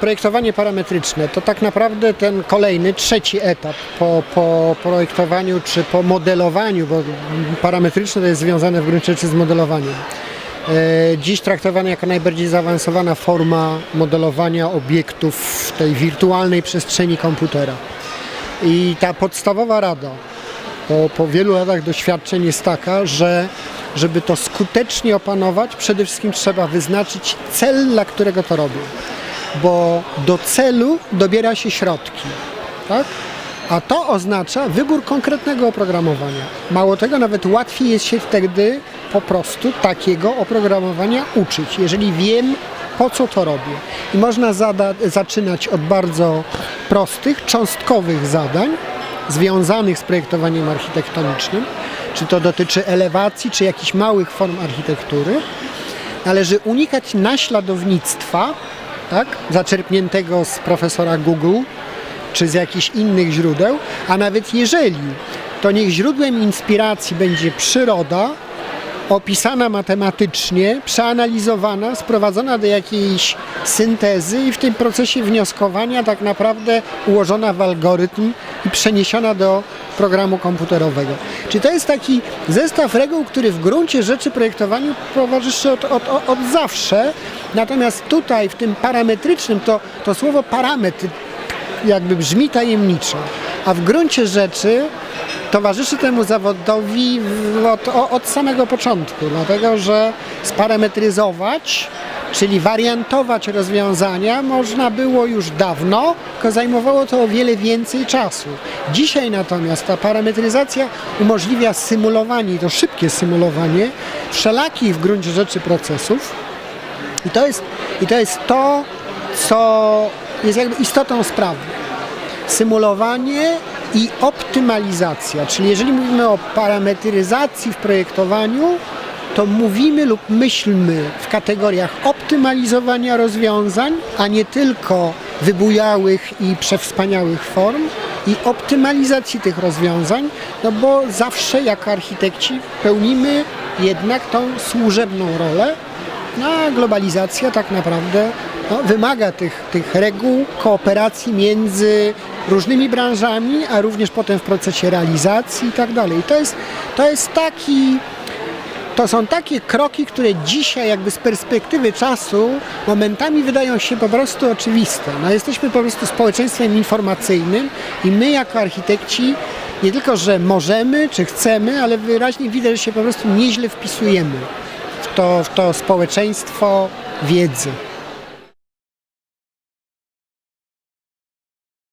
projektowanie parametryczne to tak naprawdę ten kolejny, trzeci etap po, po projektowaniu czy po modelowaniu, bo parametryczne to jest związane w gruncie rzeczy z modelowaniem. E, Dziś traktowane jako najbardziej zaawansowana forma modelowania obiektów w tej wirtualnej przestrzeni komputera. I ta podstawowa rada po, po wielu latach doświadczeń jest taka, że żeby to skutecznie opanować, przede wszystkim trzeba wyznaczyć cel, dla którego to robię. Bo do celu dobiera się środki. Tak? A to oznacza wybór konkretnego oprogramowania. Mało tego, nawet łatwiej jest się wtedy po prostu takiego oprogramowania uczyć, jeżeli wiem, po co to robię. I można zaczynać od bardzo prostych, cząstkowych zadań, związanych z projektowaniem architektonicznym, czy to dotyczy elewacji, czy jakichś małych form architektury. Należy unikać naśladownictwa, tak, zaczerpniętego z profesora Google, czy z jakichś innych źródeł, a nawet jeżeli, to niech źródłem inspiracji będzie przyroda, opisana matematycznie, przeanalizowana, sprowadzona do jakiejś syntezy i w tym procesie wnioskowania tak naprawdę ułożona w algorytm i przeniesiona do programu komputerowego. Czy to jest taki zestaw reguł, który w gruncie rzeczy projektowaniu towarzyszy od, od, od, zawsze, natomiast tutaj w tym parametrycznym to, to słowo parametr jakby brzmi tajemniczo, a w gruncie rzeczy towarzyszy temu zawodowi od, od samego początku, dlatego że sparametryzować, czyli wariantować rozwiązania można było już dawno, tylko zajmowało to o wiele więcej czasu. Dzisiaj natomiast ta parametryzacja umożliwia symulowanie, to szybkie symulowanie wszelakich w gruncie rzeczy procesów, i to jest, i to, jest to, co jest jakby istotą sprawy. Symulowanie i optymalizacja, czyli jeżeli mówimy o parametryzacji w projektowaniu, to mówimy lub myślmy w kategoriach optymalizowania rozwiązań, a nie tylko wybujałych i przewspaniałych form i optymalizacji tych rozwiązań, no bo zawsze jako architekci pełnimy jednak tą służebną rolę, no, a globalizacja tak naprawdę no, wymaga tych, tych reguł kooperacji między różnymi branżami, a również potem w procesie realizacji i tak dalej. To jest, to jest taki, to są takie kroki, które dzisiaj jakby z perspektywy czasu momentami wydają się po prostu oczywiste. No, jesteśmy po prostu społeczeństwem informacyjnym i my jako architekci nie tylko, że możemy czy chcemy, ale wyraźnie widać, że się po prostu nieźle wpisujemy w to, w to społeczeństwo wiedzy.